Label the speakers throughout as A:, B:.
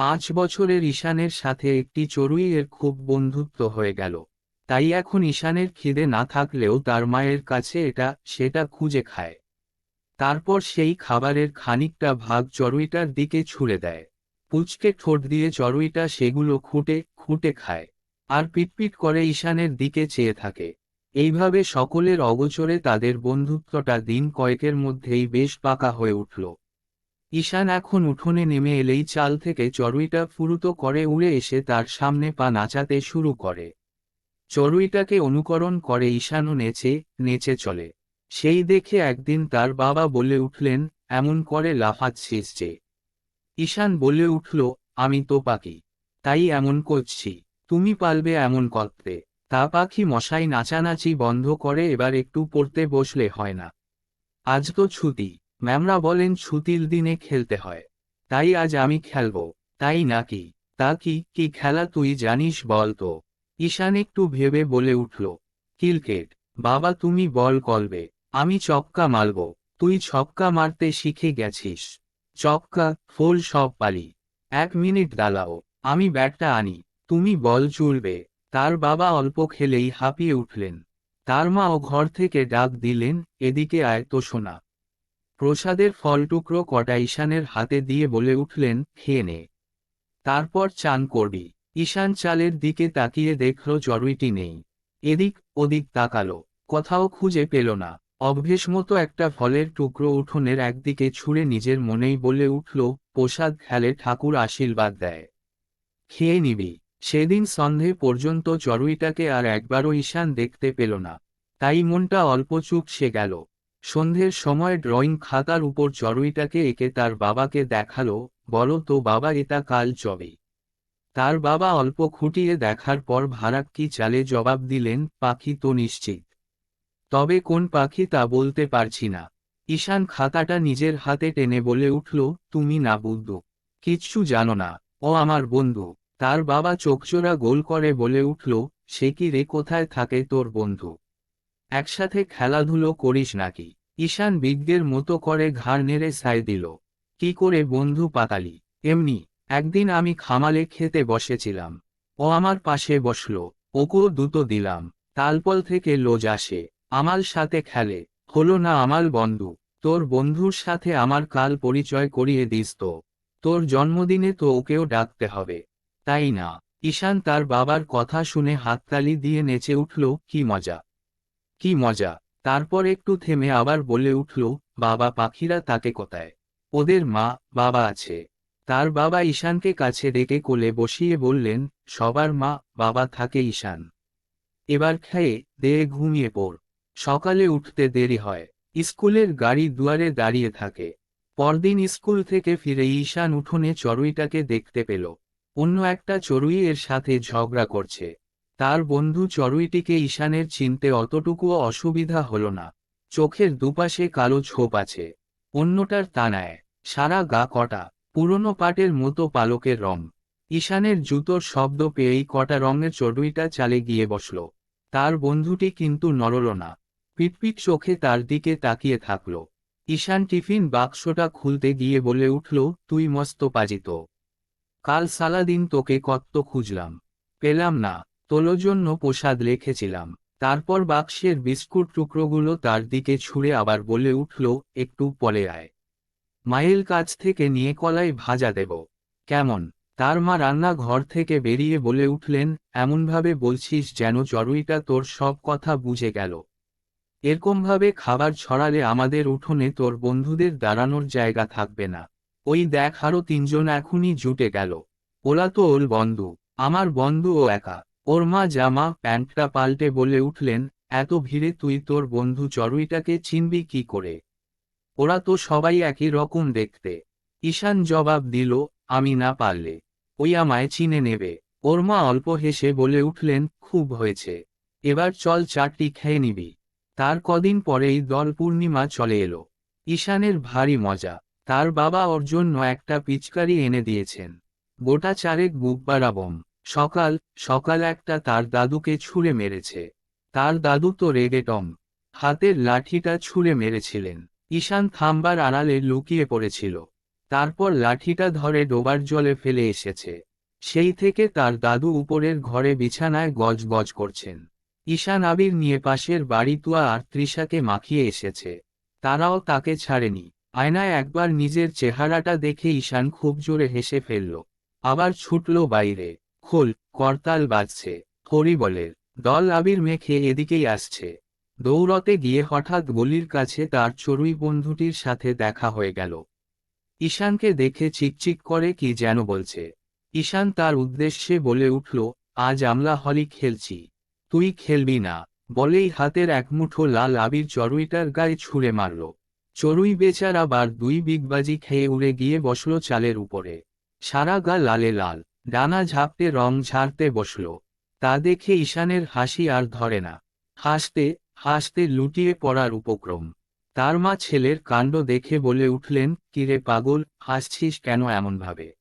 A: পাঁচ বছরের ঈশানের সাথে একটি চড়ুই এর খুব বন্ধুত্ব হয়ে গেল। তাই এখন ঈশানের খিদে না থাকলেও তার মায়ের কাছে এটা, সেটা খুঁজে খায়। তারপর সেই খাবারের খানিকটা ভাগ চড়ুইটার দিকে ছুঁড়ে দেয়। পুচকে ঠোঁট দিয়ে চড়ুইটা সেগুলো খুঁটে খুঁটে খায়। আর পিটপিট করে ঈশানের দিকে চেয়ে থাকে। এইভাবে সকলের অগোচরে তাদের বন্ধুত্বটা দিন কয়েকের মধ্যেই বেশ পাকা হয়ে উঠল। ঈশান এখন উঠোনে নেমে এলেই চাল থেকে চড়ুইটা ফুরুতো করে উড়ে এসে তার সামনে পা নাচাতে শুরু করে। চড়ুইটাকে অনুকরণ করে ঈশানও নেচে নেচে চলে। সেই দেখে একদিন তার বাবা বলে উঠলেন, এমন করে লাফাচ্ছিস যে। ঈশান বলে উঠল, আমি তো পাখি, তাই এমন করছি, তুমি পালবে এমন করতে। তা পাখি মশাই নাচানাচি বন্ধ করে এবার একটু পড়তে বসলে হয় না। আজ তো ছুটি ম্যামরা বলেন ছুটির দিনে খেলতে হয়। তাই আজ আমি খেলব। তাই নাকি? তা কি? কি খেলা তুই জানিস বল তো। ঈশান একটু ভেবে বলে উঠল, ক্রিকেট। বাবা, তুমি বল কলবে আমি চক্কা মারব। তুই ছক্কা মারতে শিখে গেছিস। চক্কা ফোল সব পালি। এক মিনিট দাঁড়াও। আমি ব্যাটটা আনি। তুমি বল চুলবে। তার বাবা অল্প খেলেই হাঁপিয়ে উঠলেন। তার মাও ঘর থেকে ডাক দিলেন, এদিকে আয় তো শোনা প্রসাদের ফল টুকরো কটা ঈশানের হাতে দিয়ে বলে উঠলেন খেয়ে নে। তারপর চান করবি। ঈশান চালের দিকে তাকিয়ে দেখল চড়ুইটি নেই। এদিক ওদিক তাকালো, কোথাও খুঁজে পেল না। অভ্যেস মতো একটা ফলের টুকরো উঠোনের একদিকে ছুঁড়ে নিজের মনেই বলে উঠল, প্রসাদ খেলে ঠাকুর আশীর্বাদ দেয়। খেয়ে নিবি। সেদিন সন্ধে পর্যন্ত চড়ুইটাকে আর একবারও ঈশান দেখতে পেল না। তাই মনটা অল্প চুপ সে গেল। সন্ধ্যের সময় ড্রয়িং খাতার উপর চড়ুইটাকে এঁকে তার বাবাকে দেখাল, বলো তো বাবা এটা কাল চবে তার বাবা অল্প খুঁটিয়ে দেখার পর ভারাক্কি চালে জবাব দিলেন, পাখি তো নিশ্চিত। তবে কোন পাখি তা বলতে পারছি না। ঈশান খাতাটা নিজের হাতে টেনে বলে উঠল, তুমি না বুদ্ধ। কিচ্ছু জানো না, ও আমার বন্ধু। তার বাবা চোখচোরা গোল করে বলে উঠল, সে কি রে কোথায় থাকে তোর বন্ধু? একসাথে খেলাধুলো করিস নাকি? ঈশান বিজ্ঞের মতো করে ঘাড় নেড়ে সায় দিল। কি করে বন্ধু পাতালি? এমনি, একদিন আমি খামালে খেতে বসেছিলাম। ও আমার পাশে বসল, ওকেও দুটো দিলাম। তালপল থেকে লোজ আসে আমার সাথে খেলে। হলো না আমার বন্ধু? তোর বন্ধুর সাথে আমার কাল পরিচয় করিয়ে দিস তো। তোর জন্মদিনে তো ওকেও ডাকতে হবে। তাই না? ঈশান তার বাবার কথা শুনে হাততালি দিয়ে নেচে উঠল, কি মজা। কি মজা। তারপর একটু থেমে আবার বলে উঠল, বাবা, পাখিরা তাকে কোথায়? ওদের মা, বাবা আছে। তার বাবা ঈশানকে কাছে ডেকে কোলে বসিয়ে বললেন, সবার মা, বাবা থাকে ঈশান। এবার খেয়ে দেয়ে ঘুমিয়ে পড়। সকালে উঠতে দেরি হয়। স্কুলের গাড়ি দুয়ারে দাঁড়িয়ে থাকে। পরদিন স্কুল থেকে ফিরে ঈশান উঠোনে চড়ুইটাকে দেখতে পেল। অন্য একটা চড়ুই এর সাথে ঝগড়া করছে। তার বন্ধু চড়ুইটিকে ঈশানের চিনতে অতটুকুও অসুবিধা হল না। চোখের দুপাশে কালো ছোপ আছে। অন্যটার তানায়। সারা গা কটা। পুরনো পাটের মতো পালকের রং। ঈশানের জুতোর শব্দ পেয়েই কটা রঙের চড়ুইটা চালে গিয়ে বসল। তার বন্ধুটি কিন্তু নড়ল না। পিটপিট চোখে তার দিকে তাকিয়ে থাকল। ঈশান টিফিন বাক্সটা খুলতে গিয়ে বলে উঠল, তুই মস্ত পাজিত। কাল সালাদিন তোকে কত্ত খুঁজলাম। পেলাম না। তোলোর জন্য প্রসাদ রেখেছিলাম। তারপর বাক্সের বিস্কুট টুকরোগুলো তার দিকে ছুঁড়ে আবার বলে উঠল, একটু পরে আয়। মায়ের কাছ থেকে নিয়ে কলাই ভাজা দেব। কেমন? তার মা রান্না ঘর থেকে বেরিয়ে বলে উঠলেন, এমনভাবে বলছিস যেন চড়ুইটা তোর সব কথা বুঝে গেল। এরকমভাবে খাবার ছড়ালে আমাদের উঠোনে তোর বন্ধুদের দাঁড়ানোর জায়গা থাকবে না। ওই দেখ আরও তিনজন এখনই জুটে গেল। ওলা তো ওর বন্ধু। আমার বন্ধু ও একা। ওর মা জামা, প্যান্টটা পাল্টে বলে উঠলেন, এত ভিড়ে তুই তোর বন্ধু চড়ুইটাকে চিনবি কি করে? ওরা তো সবাই একই রকম দেখতে। ঈশান জবাব দিল, আমি না পারলে, ওই আমায় চিনে নেবে। ওর মা অল্প হেসে বলে উঠলেন, খুব হয়েছে, এবার চল চারটি খেয়ে নিবি। তার কদিন পরেই দল পূর্ণিমা চলে এলো। ঈশানের ভারী মজা, তার বাবা ওর জন্য একটা পিচকারি এনে দিয়েছেন। গোটা চারেক বুক বাড়াবম। সকাল সকাল একটা তার দাদুকে ছুঁড়ে মেরেছে। তার দাদু তো রেগে টম। হাতের লাঠিটা ছুঁড়ে মেরেছিলেন। ঈশান থাম্বার আড়ালে লুকিয়ে পড়েছিল। তারপর লাঠিটা ধরে ডোবার জলে ফেলে এসেছে। সেই থেকে তার দাদু উপরের ঘরে বিছানায় গজ গজ করছেন। ঈশান আবির নিয়ে পাশের বাড়ি তুয়া আর তৃষাকে মাখিয়ে এসেছে। তারাও তাকে ছাড়েনি। আয়নায় একবার নিজের চেহারাটা দেখে ঈশান খুব জোরে হেসে ফেলল। আবার ছুটল বাইরে। খোল, করতাল বাজছে, হরি হরিবলের দল আবির মেখে এদিকেই আসছে। দৌড়তে গিয়ে হঠাৎ গলির কাছে তার চড়ুই বন্ধুটির সাথে দেখা হয়ে গেল। ঈশানকে দেখে চিকচিক করে কি যেন বলছে। ঈশান তার উদ্দেশ্যে বলে উঠল, আজ আমলা হলি খেলছি। তুই খেলবি না। বলেই হাতের এক মুঠো লাল আবির চড়ুইটার গায়ে ছুঁড়ে মারল। চড়ুই বেচার আবার দুই বিগবাজি খেয়ে উড়ে গিয়ে বসল চালের উপরে। সারা গা লালে লাল। ডানা ঝাপটে রং ঝাড়তে বসল। তা দেখে ঈশানের হাসি আর ধরে না। হাসতে হাসতে লুটিয়ে পড়ার উপক্রম। তার মা ছেলের কাণ্ড দেখে বলে উঠলেন, কিরে পাগল, হাসছিস কেন এমনভাবে?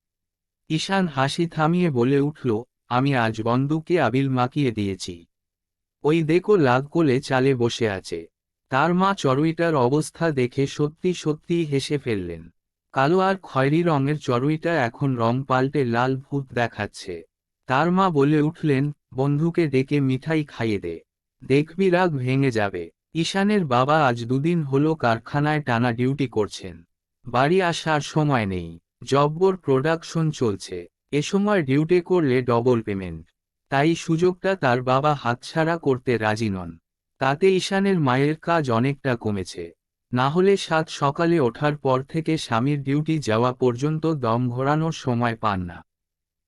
A: ঈশান হাসি থামিয়ে বলে উঠল, আমি আজ বন্দুকে আবিল মাকিয়ে দিয়েছি। ওই দেখো লাগ কোলে চালে বসে আছে। তার মা চড়ুইটার অবস্থা দেখে সত্যি সত্যি হেসে ফেললেন। কালো আর খয়েরি রঙের চড়ুইটা এখন রং পাল্টে লাল ভূত দেখাচ্ছে। তার মা বলে উঠলেন, বন্ধুকে ডেকে মিঠাই খাইয়ে দে। দেখবি রাগ ভেঙে যাবে। ঈশানের বাবা আজ দুদিন হলো কারখানায় টানা ডিউটি করছেন। বাড়ি আসার সময় নেই। জব্বর প্রোডাকশন চলছে। এ সময় ডিউটি করলে ডবল পেমেন্ট। তাই সুযোগটা তার বাবা হাতছাড়া করতে রাজি নন। তাতে ঈশানের মায়ের কাজ অনেকটা কমেছে। না হলে সাত সকালে ওঠার পর থেকে স্বামীর ডিউটি যাওয়া পর্যন্ত দম ঘোরানোর সময় পান না।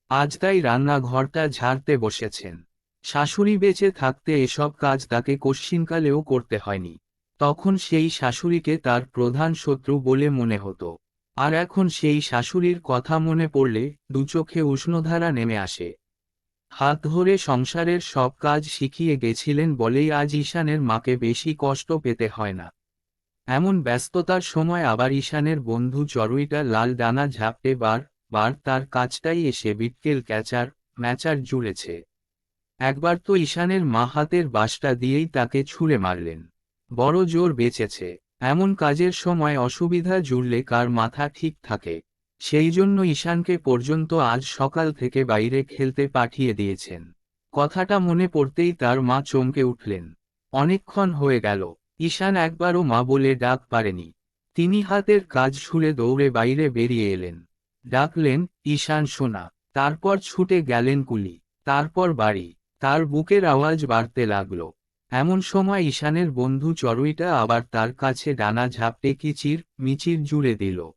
A: আজ তাই রান্নাঘরটা ঝাড়তে বসেছেন। শাশুড়ি বেঁচে থাকতে এসব কাজ তাকে কশ্চিনকালেও করতে হয়নি। তখন সেই শাশুড়িকে তার প্রধান শত্রু বলে মনে হতো। আর এখন সেই শাশুড়ির কথা মনে পড়লে দুচোখে উষ্ণধারা নেমে আসে। হাত ধরে সংসারের সব কাজ শিখিয়ে গেছিলেন বলেই আজ ঈশানের মাকে বেশি কষ্ট পেতে হয় না। এমন ব্যস্ততার সময় আবার ঈশানের বন্ধু চড়ুইটা লাল ডানা ঝাপটে বার বার তার কাজটাই এসে বিটকেল ক্যাচার, ম্যাচার জুড়েছে। একবার তো ঈশানের মা হাতের বাসটা দিয়েই তাকে ছুঁড়ে মারলেন। বড় জোর বেঁচেছে। এমন কাজের সময় অসুবিধা জুড়লে কার মাথা ঠিক থাকে। সেই জন্য ঈশানকে পর্যন্ত আজ সকাল থেকে বাইরে খেলতে পাঠিয়ে দিয়েছেন। কথাটা মনে পড়তেই তার মা চমকে উঠলেন। অনেকক্ষণ হয়ে গেল। ঈশান একবারও মা বলে ডাক পারেনি। তিনি হাতের কাজ ছুঁড়ে দৌড়ে বাইরে বেরিয়ে এলেন। ডাকলেন, ঈশান, শোনা, তারপর ছুটে গেলেন কুলি, তারপর বাড়ি। তার বুকের আওয়াজ বাড়তে লাগল। এমন সময় ঈশানের বন্ধু চড়ুইটা আবার তার কাছে ডানা ঝাপটে কিচির, মিচির জুড়ে দিল।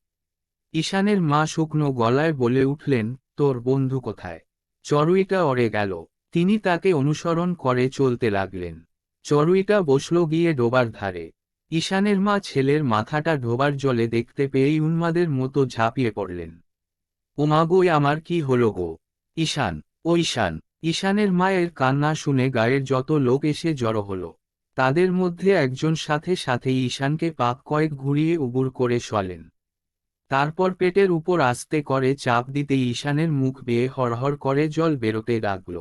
A: ঈশানের মা শুকনো গলায় বলে উঠলেন, তোর বন্ধু কোথায়? চড়ুইটা অরে গেল। তিনি তাকে অনুসরণ করে চলতে লাগলেন। চড়ুইটা বসল গিয়ে ডোবার ধারে। ঈশানের মা ছেলের মাথাটা ডোবার জলে দেখতে পেয়েই উন্মাদের মতো ঝাঁপিয়ে পড়লেন। ওমাগোই আমার কি হলো গো? ঈশান, ও ঈশান। ঈশানের মায়ের কান্না শুনে গায়ের যত লোক এসে জড়ো হলো। তাদের মধ্যে একজন সাথে সাথেই ঈশানকে পাক কয়েক ঘুরিয়ে উবুর করে শলেন তারপর পেটের উপর আস্তে করে চাপ দিতে ঈশানের মুখ বেয়ে হরহর করে জল বেরোতে লাগল।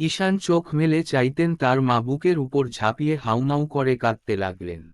A: ঈশান চোখ মেলে চাইতেন তার মা বুকের উপর ঝাঁপিয়ে হাউমাউ করে কাঁদতে লাগলেন।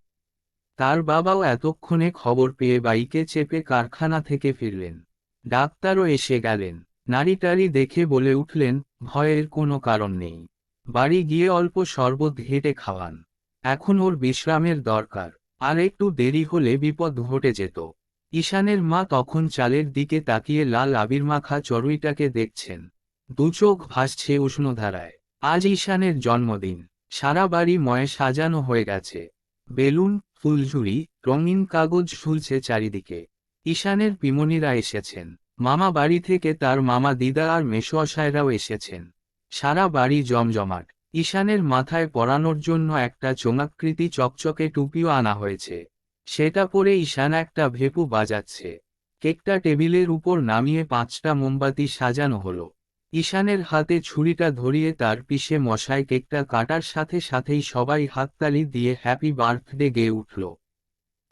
A: তার বাবাও এতক্ষণে খবর পেয়ে বাইকে চেপে কারখানা থেকে ফিরলেন। ডাক্তারও এসে গেলেন। নারীটারি দেখে বলে উঠলেন, ভয়ের কোনো কারণ নেই। বাড়ি গিয়ে অল্প শরবত হেঁটে খাওয়ান। এখন ওর বিশ্রামের দরকার। আর একটু দেরি হলে বিপদ ঘটে যেত। ঈশানের মা তখন চালের দিকে তাকিয়ে লাল আবির মাখা চড়ুইটাকে দেখছেন। দুচোখ ভাসছে উষ্ণধারায় আজ ঈশানের জন্মদিন। সারা বাড়ি ময়ে সাজানো হয়ে গেছে। বেলুন, ফুলঝুরি, রঙিন কাগজ ঝুলছে চারিদিকে। ঈশানের পিমনিরা এসেছেন। মামা বাড়ি থেকে তার মামা দিদা আর মেশোয়াশায়রাও এসেছেন। সারা বাড়ি জমজমাট। ঈশানের মাথায় পরানোর জন্য একটা চোঙাকৃতি চকচকে টুপিও আনা হয়েছে। সেটা পরে ঈশান একটা ভেপু বাজাচ্ছে। কেকটা টেবিলের উপর নামিয়ে পাঁচটা মোমবাতি সাজানো হলো। ঈশানের হাতে ছুরিটা ধরিয়ে তার পিষে মশায় কেকটা কাটার সাথে সাথেই সবাই হাততালি দিয়ে হ্যাপি বার্থডে গেয়ে উঠল।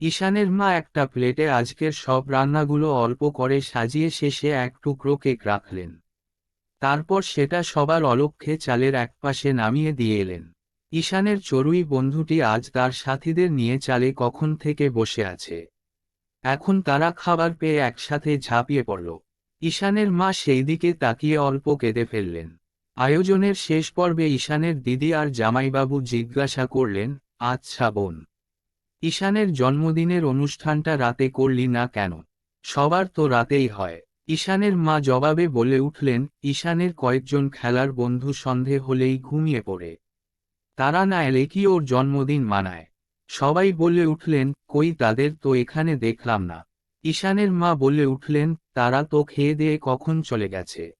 A: ঈশানের মা একটা প্লেটে আজকের সব রান্নাগুলো অল্প করে সাজিয়ে শেষে এক টুকরো কেক রাখলেন। তারপর সেটা সবার অলক্ষ্যে চালের একপাশে নামিয়ে দিয়ে এলেন। ঈশানের চড়ুই বন্ধুটি আজ তার সাথীদের নিয়ে চালে কখন থেকে বসে আছে। এখন তারা খাবার পেয়ে একসাথে ঝাঁপিয়ে পড়ল। ঈশানের মা সেই দিকে তাকিয়ে অল্প কেঁদে ফেললেন। আয়োজনের শেষ পর্বে ঈশানের দিদি আর জামাইবাবু জিজ্ঞাসা করলেন আচ্ছা বোন ঈশানের জন্মদিনের অনুষ্ঠানটা রাতে করলি না কেন? সবার তো রাতেই হয়। ঈশানের মা জবাবে বলে উঠলেন, ঈশানের কয়েকজন খেলার বন্ধু সন্ধে হলেই ঘুমিয়ে পড়ে। তারা না এলে কি ওর জন্মদিন মানায়? সবাই বলে উঠলেন, কই তাদের তো এখানে দেখলাম না। ঈশানের মা বলে উঠলেন তারা তো খেয়ে দিয়ে কখন চলে গেছে।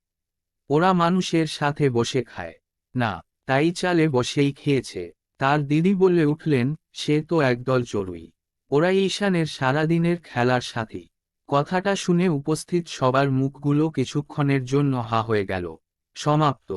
A: ওরা মানুষের সাথে বসে খায়। না, তাই চালে বসেই খেয়েছে। তার দিদি বলে উঠলেন, সে তো একদল চড়ুই। ওরা ঈশানের সারাদিনের খেলার সাথী। কথাটা শুনে উপস্থিত সবার মুখগুলো কিছুক্ষণের জন্য হা হয়ে গেল। সমাপ্ত।